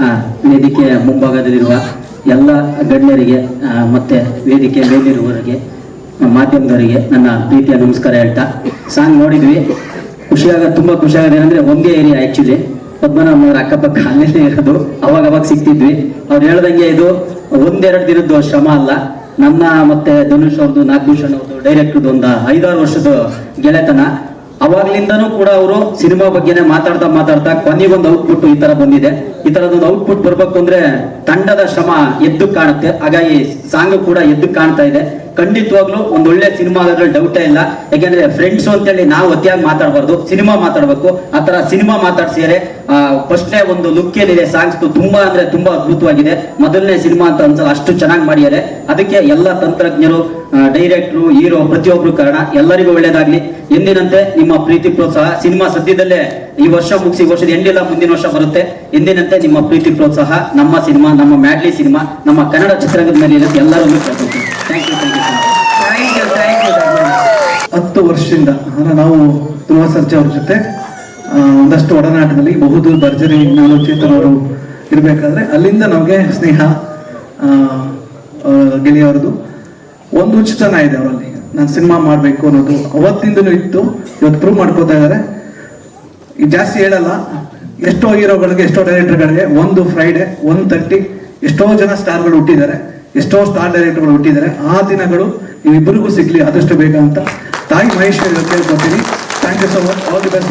ಆ, ವೇದಿಕೆಯ ಮುಂಭಾಗದಲ್ಲಿರುವ ಎಲ್ಲ ಗಣ್ಯರಿಗೆ ಮತ್ತೆ ವೇದಿಕೆ ಮೇಲಿರುವವರಿಗೆ ಮಾಧ್ಯಮದವರಿಗೆ ನನ್ನ ಪ್ರೀತಿಯ ನಮಸ್ಕಾರ ಹೇಳ್ತಾ ಸಾಂಗ್ ನೋಡಿದ್ವಿ. ಖುಷಿಯಾಗ ತುಂಬಾ ಖುಷಿಯಾಗಿದೆ. ಅಂದ್ರೆ ಒಂದೇ ಏರಿಯಾ ಆಕ್ಚುಲಿ. ಪದ್ಮನಾಭ ಅವ್ರ ಅಕ್ಕಪಕ್ಕ ಅಲ್ಲೇ ಇರೋದು. ಅವಾಗ ಅವಾಗ ಸಿಗ್ತಿದ್ವಿ ಅವ್ರು ಹೇಳ್ದಂಗೆ ಇದು ಒಂದೆರಡು ದಿನದ್ದು ಶ್ರಮ ಅಲ್ಲ. ನನ್ನ ಮತ್ತೆ ಧನುಷ್ ಅವ್ರದ್ದು ನಾಗಭೂಷಣ್ ಅವ್ರದ್ದು ಡೈರೆಕ್ಟರ್ದು ಒಂದು ಐದಾರು ವರ್ಷದ ಗೆಳೆತನ. ಅವಾಗ್ಲಿಂದನೂ ಕೂಡ ಅವರು ಸಿನಿಮಾ ಬಗ್ಗೆನೇ ಮಾತಾಡ್ತಾ ಮಾತಾಡ್ತಾ ಕೊನೆಗೊಂದು ಔಟ್ಪುಟ್ ಈ ತರ ಬಂದಿದೆ. ಈ ತರದೊಂದು ಔಟ್ಪುಟ್ ಬರ್ಬೇಕು ಅಂದ್ರೆ ತಂಡದ ಶ್ರಮ ಎದ್ದು ಕಾಣುತ್ತೆ. ಹಾಗಾಗಿ ಸಾಂಗ್ ಕೂಡ ಎದ್ದು ಕಾಣ್ತಾ ಇದೆ. ಖಂಡಿತವಾಗ್ಲೂ ಒಂದ್ ಒಳ್ಳೆ ಸಿನಿಮಾ ಅದ್ರಲ್ಲಿ ಡೌಟೇ ಇಲ್ಲ. ಯಾಕೆಂದ್ರೆ ಫ್ರೆಂಡ್ಸ್ ಅಂತೇಳಿ ನಾವು ಅತಿಯಾಗಿ ಮಾತಾಡಬಾರ್ದು. ಸಿನಿಮಾ ಮಾತಾಡ್ಬೇಕು. ಆ ಸಿನಿಮಾ ಮಾತಾಡ್ಸಿದರೆ ಫಸ್ಟ್ನೇ ಒಂದು ಲುಕ್ ಏನಿದೆ ಸಾಂಗ್ಸ್ ತುಂಬಾ ಅಂದ್ರೆ ತುಂಬಾ ಅದ್ಭುತವಾಗಿದೆ. ಮೊದಲನೇ ಸಿನಿಮಾ ಅಂತ ಅನ್ಸಲ್ಲ, ಅಷ್ಟು ಚೆನ್ನಾಗಿ ಮಾಡಿದ್ದಾರೆ. ಅದಕ್ಕೆ ಎಲ್ಲ ತಂತ್ರಜ್ಞರು ಡೈರೆಕ್ಟ್ರು ಹೀರೋ ಪ್ರತಿಯೊಬ್ರು ಕಾರಣ. ಎಲ್ಲರಿಗೂ ಒಳ್ಳೇದಾಗ್ಲಿ. ಎಂದಿನಂತೆ ನಿಮ್ಮ ಪ್ರೀತಿ ಪ್ರೋತ್ಸಾಹ. ಸಿನಿಮಾ ಸದ್ಯದಲ್ಲೇ ಈ ವರ್ಷ ಮುಗಿಸಿ, ಈ ವರ್ಷದ ಎಂಡಿಲ್ಲ ಮುಂದಿನ ವರ್ಷ ಬರುತ್ತೆ. ಎಂದಿನಂತೆ ನಿಮ್ಮ ಪ್ರೀತಿ ಪ್ರೋತ್ಸಾಹ. ನಮ್ಮ ಸಿನಿಮಾ, ನಮ್ಮ ಮ್ಯಾಡ್ಲಿ ಸಿನಿಮಾ, ನಮ್ಮ ಕನ್ನಡ ಚಿತ್ರರಂಗದ ಮೇಲೆ ಎಲ್ಲರೂ ಹತ್ತು ವರ್ಷದಿಂದ ಅಂದ್ರೆ ನಾವು ಧ್ರುವ ಸರ್ಜಾ ಅವ್ರ ಜೊತೆ ಒಂದಷ್ಟು ಒಡನಾಟದಲ್ಲಿ ಬಹುದು ಭರ್ಜರಿ ನಾನು ಚೇತನ್ ಅವರು ಇರಬೇಕಾದ್ರೆ ಅಲ್ಲಿಂದ ನಮಗೆ ಸ್ನೇಹ ಗೆಳೆಯವ್ರದ್ದು. ಒಂದು ಉಚಿತನ ಇದೆ ಅವರಲ್ಲಿ. ನಾನು ಸಿನಿಮಾ ಮಾಡಬೇಕು ಅನ್ನೋದು ಅವತ್ತಿಂದನೂ ಇತ್ತು, ಇವತ್ತು ಪ್ರೂವ್ ಮಾಡ್ಕೋತಾ ಇದ್ದಾರೆ ಇದು ಜಾಸ್ತಿ ಹೇಳಲ್ಲ, ಎಷ್ಟೋ ಹೀರೋಗಳಿಗೆ, ಎಷ್ಟೋ ಡೈರೆಕ್ಟರ್ಗಳಿಗೆ ಒಂದು ಫ್ರೈಡೆ ಒನ್ ತರ್ಟಿ ಎಷ್ಟೋ ಜನ ಸ್ಟಾರ್ಗಳು ಹುಟ್ಟಿದ್ದಾರೆ. ಎಷ್ಟೋ ಸ್ಟಾರ್ ಡೈರೆಕ್ಟರ್ಗಳು ಹುಟ್ಟಿದ್ದಾರೆ. ಆ ದಿನಗಳು ನೀವಿಬ್ಬರಿಗೂ ಸಿಗ್ಲಿ, ಆದಷ್ಟು ಬೇಗ ಅಂತ. ತಾಯಿ ಮಹೇಶ್ವರಿ ಬರ್ತೀನಿ thank you so much all the best